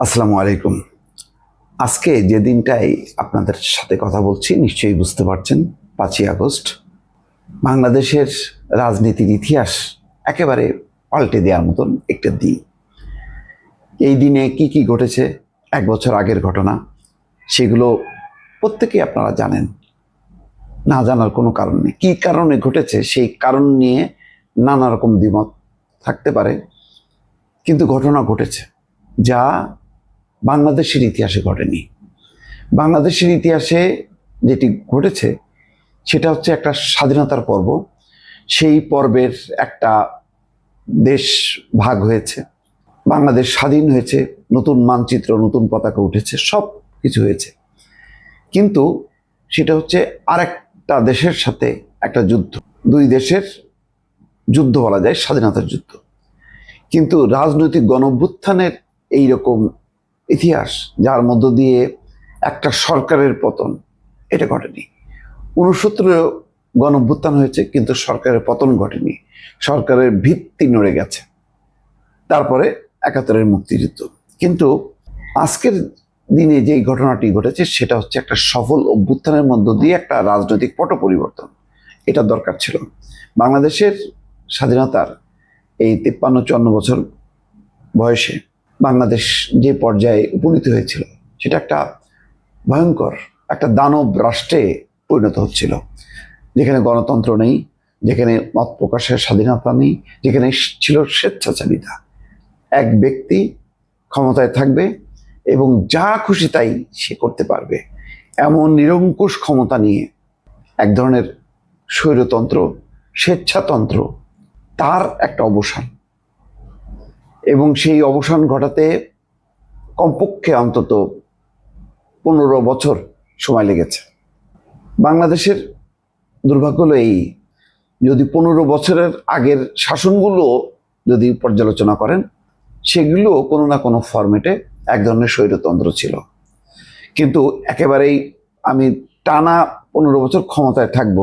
আসসালামু আলাইকুম। আজকে যে দিনটাই আপনাদের সাথে কথা বলছি, নিশ্চয়ই বুঝতে পারছেন, পাঁচই আগস্ট। বাংলাদেশের রাজনীতির ইতিহাস একেবারে পাল্টে দেওয়ার মতন একটা দিন। এই দিনে কি কি ঘটেছে, এক বছর আগের ঘটনা, সেগুলো প্রত্যেকেই আপনারা জানেন। না জানার কোনো কারণ নেই। কী কারণে ঘটেছে, সেই কারণ নিয়ে নানা রকম দ্বিমত থাকতে পারে। কিন্তু ঘটনা ঘটেছে, যা বাংলাদেশের ইতিহাসে ঘটেনি। বাংলাদেশের ইতিহাসে যেটি ঘটেছে, সেটা হচ্ছে একটা স্বাধীনতার পর্ব। সেই পর্বের একটা দেশ ভাগ হয়েছে। বাংলাদেশ স্বাধীন হয়েছে, নতুন মানচিত্র, নতুন পতাকা উঠেছে, সব কিছু হয়েছে। কিন্তু সেটা হচ্ছে আরেকটা দেশের সাথে একটা যুদ্ধ। দুই দেশের যুদ্ধ বলা যায়, স্বাধীনতার যুদ্ধ। কিন্তু রাজনৈতিক গণভ্যুত্থানের এইরকম ইতিহাস, যার মধ্য দিয়ে একটা সরকারের পতন, এটা ঘটেনি। উনসত্তরে গণভ্যুত্থান হয়েছে, কিন্তু সরকারের পতন ঘটেনি। সরকারের ভিত্তি নড়ে গেছে। তারপরে একাত্তরের মুক্তিযুদ্ধ। কিন্তু আজকের দিনে যেই ঘটনাটি ঘটেছে, সেটা হচ্ছে একটা সফল অভ্যুত্থানের মধ্য দিয়ে একটা রাজনৈতিক পট পরিবর্তন। এটা দরকার ছিল। বাংলাদেশের স্বাধীনতার এই তিপ্পান্ন চুয়ান্ন বছর বয়সে বাংলাদেশ যে পর্যায়ে উপনীত হয়েছিল, সেটা একটা ভয়ঙ্কর, একটা দানব রাষ্ট্রে পরিণত হচ্ছিল। যেখানে গণতন্ত্র নেই, যেখানে মত প্রকাশের স্বাধীনতা নেই, যেখানে ছিল স্বেচ্ছাচারিতা। এক ব্যক্তি ক্ষমতায় থাকবে এবং যা খুশি তাই সে করতে পারবে। এমন নিরঙ্কুশ ক্ষমতা নিয়ে এক ধরনের স্বৈরতন্ত্র, স্বেচ্ছাতন্ত্র, তার একটা অবসান। এবং সেই অবসান ঘটাতে কমপক্ষে অন্তত পনেরো বছর সময় লেগেছে। বাংলাদেশের দুর্ভাগ্য হলো এই, যদি পনেরো বছরের আগের শাসনগুলো যদি পর্যালোচনা করেন, সেগুলো কোনো না কোনো ফরম্যাটে এক ধরনের স্বৈরতন্ত্র ছিল। কিন্তু একেবারেই আমি টানা পনেরো বছর ক্ষমতায় থাকব,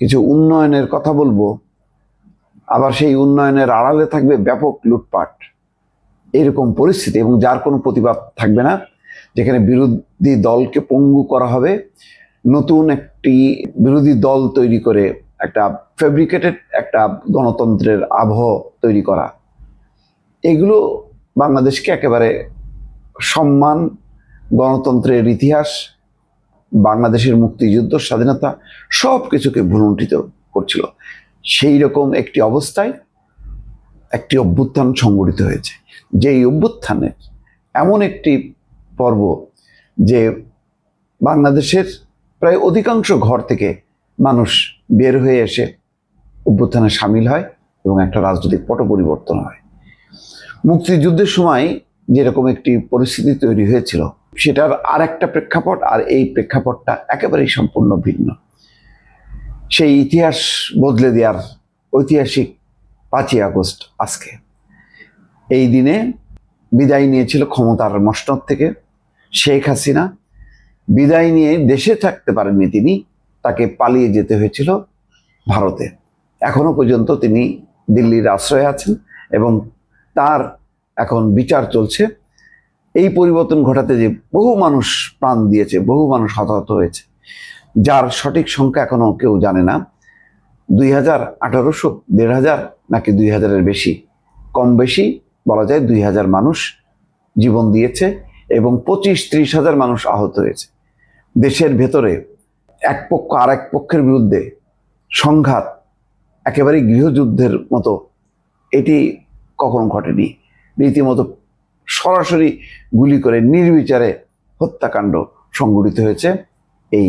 কিছু উন্নয়নের কথা বলব আবার সেই উন্নয়নের আড়ালে থাকবে ব্যাপক লুটপাট। এরকম পরিস্থিতি এবং যার কোনো প্রতিবাদ থাকবে না। যেখানে বিরোধী দলকে পঙ্গু করা হবে। নতুন একটি বিরোধী দল তৈরি করে একটা ফেব্রিকেটেড একটা গণতন্ত্রের আবহ তৈরি করা। এগুলো বাংলাদেশকে একেবারে সম্মান, গণতন্ত্রের ইতিহাস, বাংলাদেশের মুক্তিযুদ্ধ, স্বাধীনতা সব কিছুকে ভুলুণ্ঠিত করছিল। সেই রকম একটি অবস্থায় একটি অভ্যুত্থান সংগঠিত হয়েছে। যেই অভ্যুত্থানের এমন একটি পর্ব যে বাংলাদেশের প্রায় অধিকাংশ ঘর থেকে মানুষ বের হয়ে এসে অভ্যুত্থানে সামিল হয় এবং একটা রাজনৈতিক পট পরিবর্তন হয়। মুক্তিযুদ্ধের সময় যেরকম একটি পরিস্থিতি তৈরি হয়েছিল, সেটার আর একটা প্রেক্ষাপট আর এই প্রেক্ষাপটটা একেবারেই সম্পূর্ণ ভিন্ন। সেই ইতিহাস বদলে দেওয়ার ঐতিহাসিক পাঁচই আগস্ট আজকে। এই দিনে বিদায় নিয়েছিল ক্ষমতার মসনদ থেকে শেখ হাসিনা। বিদায় নিয়ে দেশে থাকতে পারেননি তিনি, তাকে পালিয়ে যেতে হয়েছিল ভারতে। এখনও পর্যন্ত তিনি দিল্লির আশ্রয়ে আছেন এবং তার এখন বিচার চলছে। এই পরিবর্তন ঘটাতে যে বহু মানুষ প্রাণ দিয়েছে, বহু মানুষ হতাহত হয়েছে। যার সঠিক সংখ্যা এখনও কেউ জানে না, দুই হাজার আঠারোশো, দেড় হাজার নাকি দুই হাজারের বেশি। কম বেশি বলা যায় দুই হাজার মানুষ জীবন দিয়েছে এবং পঁচিশ ত্রিশ হাজার মানুষ আহত হয়েছে। দেশের ভেতরে এক পক্ষ আর এক পক্ষের বিরুদ্ধে সংঘাত একেবারে গৃহযুদ্ধের মতো, এটি কখনো ঘটেনি। রীতিমতো সরাসরি গুলি করে নির্বিচারে হত্যাকাণ্ড সংঘটিত হয়েছে এই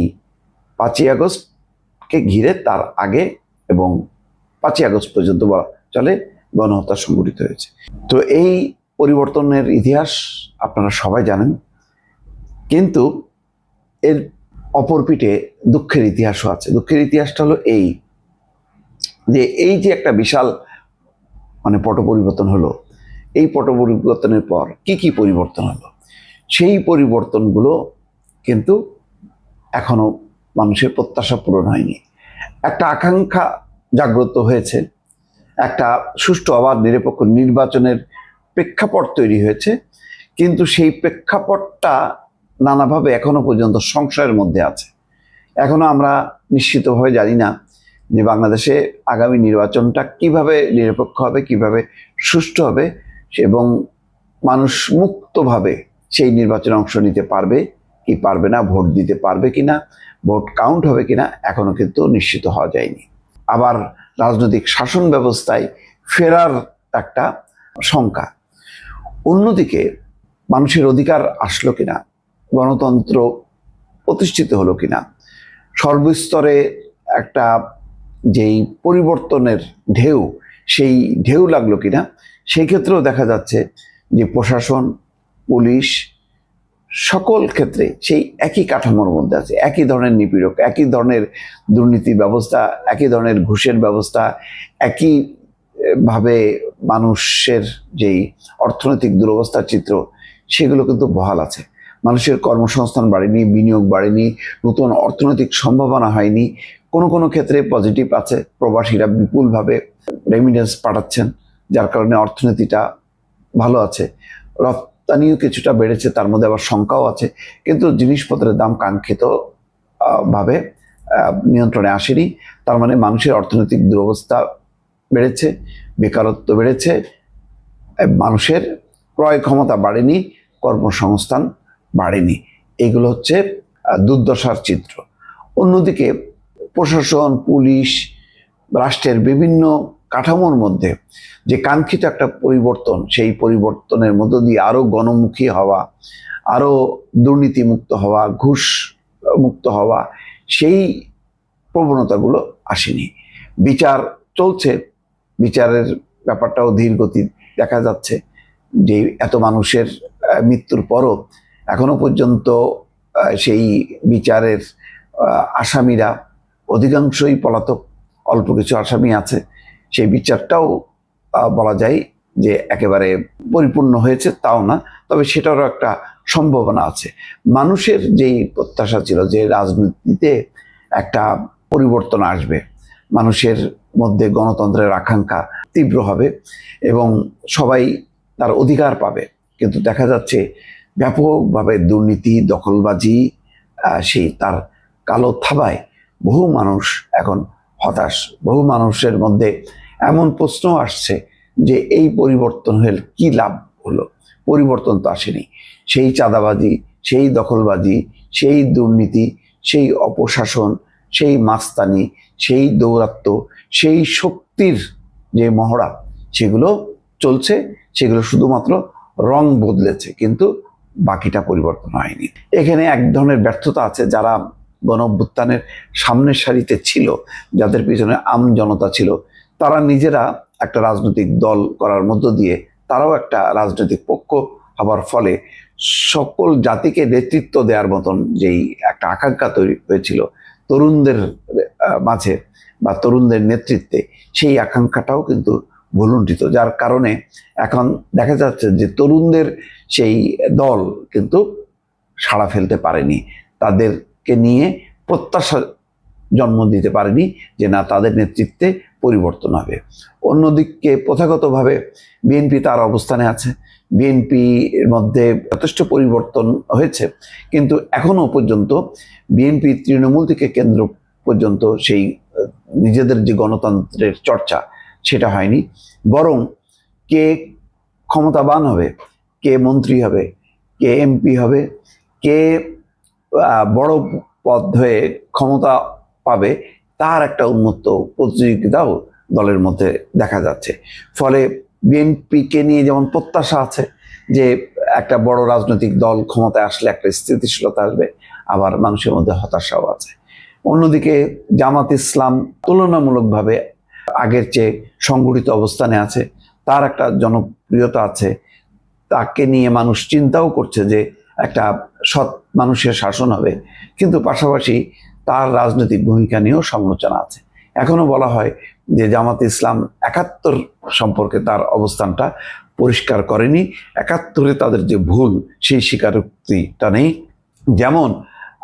পাঁচই আগস্টকে ঘিরে তার আগে এবং পাঁচই আগস্ট পর্যন্ত বলা চলে গণহত্যা সংঘটিত হয়েছে। তো এই পরিবর্তনের ইতিহাস আপনারা সবাই জানেন, কিন্তু এর অপর পিঠে দুঃখের ইতিহাসও আছে। দুঃখের ইতিহাসটা হলো এই, যে এই যে একটা বিশাল মানে পট পরিবর্তন হলো, এই পট পরিবর্তনের পর কি কি পরিবর্তন হলো? সেই পরিবর্তনগুলো কিন্তু এখনও মানুষের প্রত্যাশা পূরণ হয়নি। একটা আকাঙ্ক্ষা জাগ্রত হয়েছে, একটা সুষ্ঠু আবার নিরপেক্ষ নির্বাচনের প্রেক্ষাপট তৈরি হয়েছে, কিন্তু সেই প্রেক্ষাপটটা নানাভাবে এখনও পর্যন্ত সংশয়ের মধ্যে আছে। এখনও আমরা নিশ্চিতভাবে জানি না যে বাংলাদেশে আগামী নির্বাচনটা কীভাবে নিরপেক্ষ হবে, কীভাবে সুষ্ঠু হবে এবং মানুষ মুক্তভাবে সেই নির্বাচনে অংশ নিতে পারবে কি পারবে না, ভোট দিতে পারবে কিনা, ভোট কাউন্ট হবে কিনা এখনও কিন্তু নিশ্চিত হওয়া যায়নি। আবার রাজনৈতিক শাসন ব্যবস্থায় ফেরার একটা শঙ্কা। অন্যদিকে মানুষের অধিকার আসলো কিনা, গণতন্ত্র প্রতিষ্ঠিত হলো কিনা, সর্বস্তরে একটা যেই পরিবর্তনের ঢেউ, সেই ঢেউ লাগল কিনা, সেই ক্ষেত্রেও দেখা যাচ্ছে যে প্রশাসন, পুলিশ সকল ক্ষেত্রে সেই একই কাঠামোর মধ্যে আছে। একই ধরনের নিপীড়ক, একই ধরনের দুর্নীতি ব্যবস্থা, একই ধরনের ঘুষের ব্যবস্থা, একই ভাবে মানুষের যেই অর্থনৈতিক দুরবস্থার চিত্র, সেগুলো কিন্তু বহাল আছে। মানুষের কর্মসংস্থান বাড়েনি, বিনিয়োগ বাড়েনি, নতুন অর্থনৈতিক সম্ভাবনা হয়নি, কোনো কোনো ক্ষেত্রে পজিটিভ আছে, প্রবাসীরা বিপুলভাবে রেমিডেন্স পাঠাচ্ছেন, যার কারণে অর্থনীতিটা ভালো আছে। রপ্তানিও কিছুটা বেড়েছে, তার মধ্যে আবার সংখ্যাও আছে। কিন্তু জিনিসপত্রের দাম কাঙ্ক্ষিত ভাবে নিয়ন্ত্রণে আসেনি। তার মানে মানুষের অর্থনৈতিক দুরবস্থা বেড়েছে, বেকারত্ব বেড়েছে মানুষের ক্রয় ক্ষমতা বাড়েনি, কর্মসংস্থান বাড়েনি। এগুলো হচ্ছে দুর্দশার চিত্র। অন্যদিকে প্রশাসন, পুলিশ, রাষ্ট্রের বিভিন্ন কাঠামোর মধ্যে যে কাঙ্ক্ষিত একটা পরিবর্তন, সেই পরিবর্তনের মধ্য দিয়ে আরও গণমুখী হওয়া আরও দুর্নীতিমুক্ত হওয়া, ঘুষ মুক্ত হওয়া, সেই প্রবণতাগুলো আসেনি। বিচার চলছে, বিচারের ব্যাপারটাও ধীর গতি দেখা যাচ্ছে যে এত মানুষের মৃত্যুর পরও এখনও পর্যন্ত সেই বিচারের আসামিরা অধিকাংশই পলাতক, অল্প কিছু আসামি আছে। সেই বিচারটাও বলা যায় যে একেবারে পরিপূর্ণ হয়েছে, তাও না। তবে সেটারও একটা সম্ভাবনা আছে। মানুষের যেই প্রত্যাশা ছিল যে রাজনীতিতে একটা পরিবর্তন আসবে, মানুষের মধ্যে গণতন্ত্রের আকাঙ্ক্ষা তীব্র হবে এবং সবাই তার অধিকার পাবে। কিন্তু দেখা যাচ্ছে ব্যাপকভাবে দুর্নীতি, দখলবাজি সেই তার কালো থাবায় বহু মানুষ এখন হতাশ। বহু মানুষের মধ্যে এমন প্রশ্ন আসছে যে এই পরিবর্তন হলে কি লাভ হলো? পরিবর্তন তো আসেনি। সেই চাঁদাবাজি, সেই দখলবাজি, সেই দুর্নীতি, সেই অপশাসন, সেই মাস্তানি, সেই দৌরাত্ম্য সেই শক্তির যে মহড়া, সেগুলো চলছে, সেগুলো শুধুমাত্র রং বদলেছে, কিন্তু বাকিটা পরিবর্তন হয়নি। এখানে এক ধরনের ব্যর্থতা আছে, যারা গণ সামনের সারিতে ছিল, যাদের পিছনে আম জনতা ছিল তারা নিজেরা একটা রাজনৈতিক দল করার মধ্য দিয়ে তারাও একটা রাজনৈতিক পক্ষ হবার ফলে সকল জাতিকে নেতৃত্ব দেওয়ার মতন যেই একটা আকাঙ্ক্ষা তৈরি হয়েছিল তরুণদের মাঝে বা তরুণদের নেতৃত্বে সেই আকাঙ্ক্ষাটাও কিন্তু ভুলুণ্ঠিত, যার কারণে এখন দেখা যাচ্ছে যে তরুণদের সেই দল কিন্তু সাড়া ফেলতে পারেনি, তাদেরকে নিয়ে প্রত্যাশা জন্ম দিতে পারেনি যে না তাদের নেতৃত্বে পরিবর্তন হবে। অন্যদিকে প্রথাগতভাবে বিএনপি তার অবস্থানে আছে। বিএনপির মধ্যে যথেষ্ট পরিবর্তন হয়েছে। কিন্তু এখনও পর্যন্ত বিএনপি তৃণমূল থেকে কেন্দ্র পর্যন্ত সেই, নিজেদের যে গণতন্ত্রের চর্চা, সেটা হয়নি। বরং কে ক্ষমতাবান হবে, কে মন্ত্রী হবে, কে এমপি হবে, কে বড় পদ হয়ে ক্ষমতা পাবে তার একটা উন্মুক্ত প্রতিযোগিতাও দলের মধ্যে দেখা যাচ্ছে। ফলে বিএনপিকে নিয়ে যেমন প্রত্যাশা আছে যে একটা বড় রাজনৈতিক দল ক্ষমতায় আসলে একটা স্থিতিশীলতা আসবে, আবার মানুষের মধ্যে হতাশাও আছে। অন্যদিকে জামাত ইসলাম তুলনামূলকভাবে আগের চেয়ে সংগঠিত অবস্থানে আছে, তার একটা জনপ্রিয়তা আছে। তাকে নিয়ে মানুষ চিন্তাও করছে যে একটা সৎ মানুষের শাসন হবে। কিন্তু পাশাপাশি তার রাজনৈতিক ভূমিকা নিয়েও সমালোচনা আছে। এখনও বলা হয় যে জামাত ইসলাম একাত্তর সম্পর্কে তার অবস্থানটা পরিষ্কার করেনি। একাত্তরে তাদের যে ভুল, সেই স্বীকারোক্তিটা নেই। যেমন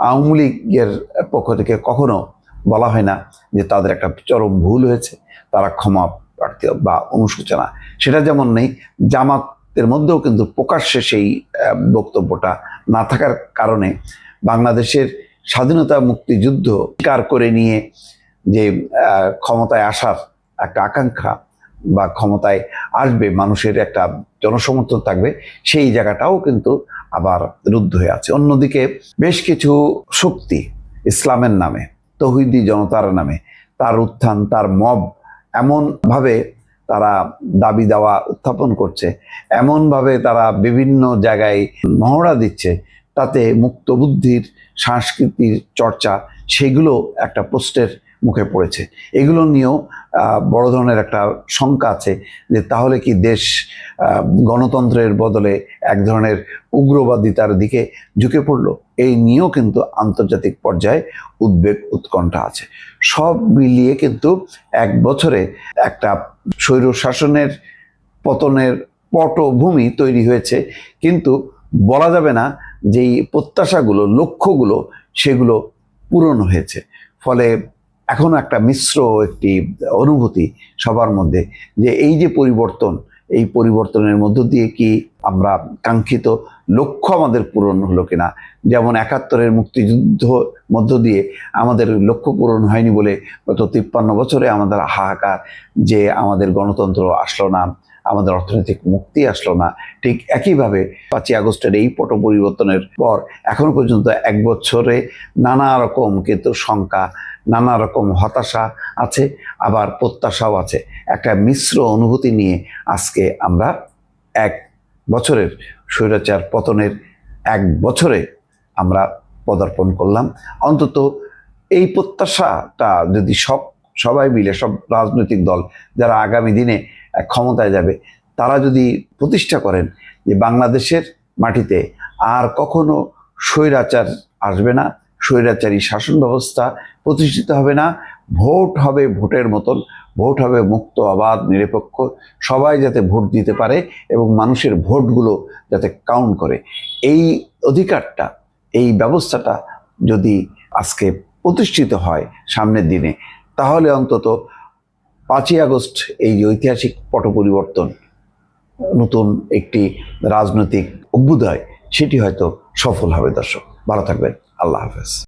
আওয়ামী লীগের পক্ষ থেকে কখনো বলা হয় না যে তাদের একটা চরম ভুল হয়েছে, তারা ক্ষমা প্রার্থী বা অনুশোচনা। সেটা যেমন নেই জামাত বক্তব্যের মধ্যেও কিন্তু প্রকাশ্যে সেই বক্তব্যটা না থাকার কারণে বাংলাদেশের স্বাধীনতা মুক্তিযুদ্ধ স্বীকার করে নিয়ে যে ক্ষমতায় আসার একটা আকাঙ্ক্ষা বা ক্ষমতায় আসবে, মানুষের একটা জনসমর্থন থাকবে, সেই জায়গাটাও কিন্তু আবার রুদ্ধ হয়ে আছে। অন্যদিকে বেশ কিছু শক্তি ইসলামের নামে, তৌহিদি জনতার নামে, তার উত্থান, তার মব এমনভাবে তারা দাবি দেওয়া, উত্থাপন করছে, এমনভাবে তারা বিভিন্ন জায়গায় মহড়া দিচ্ছে তাতে মুক্ত বুদ্ধির সাংস্কৃতিক চর্চা, সেগুলো একটা পোস্টের মুখে পড়েছে। এগুলো নিয়েও বড় ধরনের একটা শঙ্কা আছে যে তাহলে কি দেশ গণতন্ত্রের বদলে এক ধরনের উগ্রবাদিতার দিকে ঝুঁকে পড়ল? এই নিয়েও কিন্তু আন্তর্জাতিক পর্যায়ে উদ্বেগ, উৎকণ্ঠা আছে। সব মিলিয়ে কিন্তু এক বছরে একটা স্বৈর শাসনের পতনের পটভূমি তৈরি হয়েছে। কিন্তু বলা যাবে না যে এই প্রত্যাশাগুলো, লক্ষ্যগুলো, সেগুলো পূরণ হয়েছে। ফলে এখনও একটা মিশ্র একটি অনুভূতি সবার মধ্যে যে এই যে পরিবর্তন, এই পরিবর্তনের মধ্য দিয়ে কি আমরা কাঙ্ক্ষিত লক্ষ্য আমাদের পূরণ হলো কিনা? যেমন একাত্তরের মুক্তিযুদ্ধ মধ্য দিয়ে আমাদের লক্ষ্য পূরণ হয়নি বলে গত তিপ্পান্ন বছরে আমাদের হাহাকার যে আমাদের গণতন্ত্র আসলো না আমাদের অর্থনৈতিক মুক্তি আসলো না। ঠিক একইভাবে পাঁচই আগস্টের এই পট পরিবর্তনের পর এখনও পর্যন্ত এক বছরে নানা রকম কিন্তু শঙ্কা, নানা রকম হতাশা আছে, আবার প্রত্যাশাও আছে। একটা মিশ্র অনুভূতি নিয়ে আজকে আমরা এক বছরের স্বৈরাচার পতনের এক বছরে আমরা পদার্পণ করলাম। অন্তত এই প্রত্যাশাটা যদি সব সবাই মিলে, সব রাজনৈতিক দল যারা আগামী দিনে ক্ষমতায় যাবে, তারা যদি প্রতিষ্ঠা করেন যে বাংলাদেশের মাটিতে আর কখনো স্বৈরাচার আসবে না, স্বৈরাচারী শাসন ব্যবস্থা প্রতিষ্ঠিত হবে না, ভোট হবে ভোটের মতন, ভোট হবে মুক্ত অবাধ নিরপেক্ষ, সবাই যাতে ভোট দিতে পারে এবং মানুষের ভোটগুলো যাতে কাউন্ট করে। এই অধিকারটা, এই ব্যবস্থাটা যদি আজকে প্রতিষ্ঠিত হয় সামনের দিনে তাহলে অন্তত পাঁচই আগস্ট এই যে ঐতিহাসিক পট পরিবর্তন নতুন একটি রাজনৈতিক অভ্যুদয়, সেটি হয়তো সফল হবে দর্শক। ভালো থাকবেন। আল্লাহ হাফেজ।